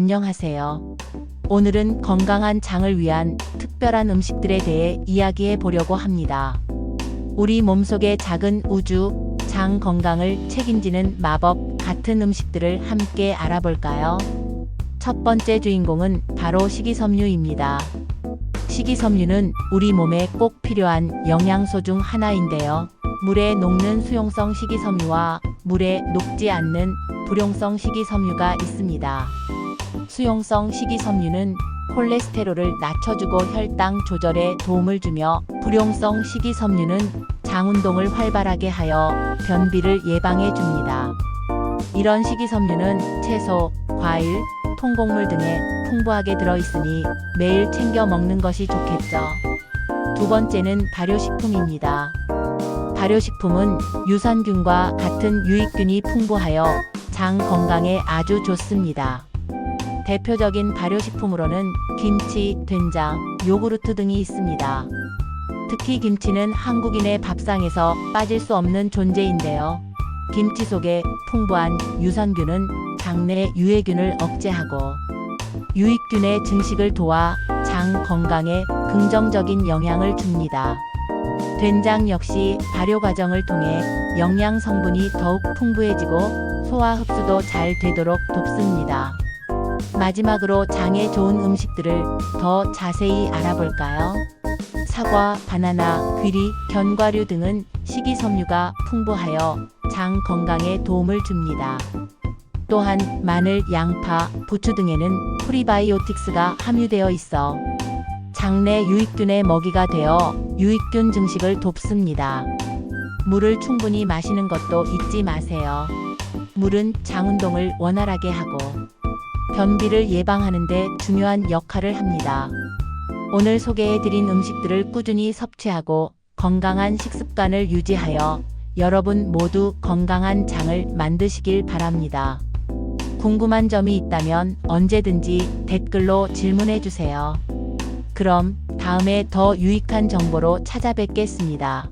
안녕하세요. 오늘은 건강한 장을 위한 특별한 음식들에 대해 이야기해 보려고 합니다. 우리 몸속의 작은 우주, 장 건강을 책임지는 마법 같은 음식들을 함께 알아볼까요? 첫 번째 주인공은 바로 식이섬유입니다. 식이섬유는 우리 몸에 꼭 필요한 영양소 중 하나인데요. 물에 녹는 수용성 식이섬유와 물에 녹지 않는 불용성 식이섬유가 있습니다. 수용성 식이섬유는 콜레스테롤을 낮춰주고 혈당 조절에 도움을 주며 불용성 식이섬유는 장 운동을 활발하게 하여 변비를 예방해 줍니다. 이런 식이섬유는 채소, 과일, 통곡물 등에 풍부하게 들어있으니 매일 챙겨 먹는 것이 좋겠죠. 두 번째는 발효식품입니다. 발효식품은 유산균과 같은 유익균이 풍부하여 장 건강에 아주 좋습니다. 대표적인 발효식품으로는 김치, 된장, 요구르트 등이 있습니다. 특히 김치는 한국인의 밥상에서 빠질 수 없는 존재인데요. 김치 속에 풍부한 유산균은 장내 유해균을 억제하고 유익균의 증식을 도와 장 건강에 긍정적인 영향을 줍니다. 된장 역시 발효 과정을 통해 영양 성분이 더욱 풍부해지고 소화 흡수도 잘 되도록 돕습니다. 마지막으로 장에 좋은 음식들을 더 자세히 알아볼까요? 사과, 바나나, 귀리, 견과류 등은 식이섬유가 풍부하여 장 건강에 도움을 줍니다. 또한 마늘, 양파, 부추 등에는 프리바이오틱스가 함유되어 있어 장내 유익균의 먹이가 되어 유익균 증식을 돕습니다. 물을 충분히 마시는 것도 잊지 마세요. 물은 장 운동을 원활하게 하고 변비를 예방하는 데 중요한 역할을 합니다. 오늘 소개해드린 음식들을 꾸준히 섭취하고 건강한 식습관을 유지하여 여러분 모두 건강한 장을 만드시길 바랍니다. 궁금한 점이 있다면 언제든지 댓글로 질문해 주세요. 그럼 다음에 더 유익한 정보로 찾아뵙겠습니다.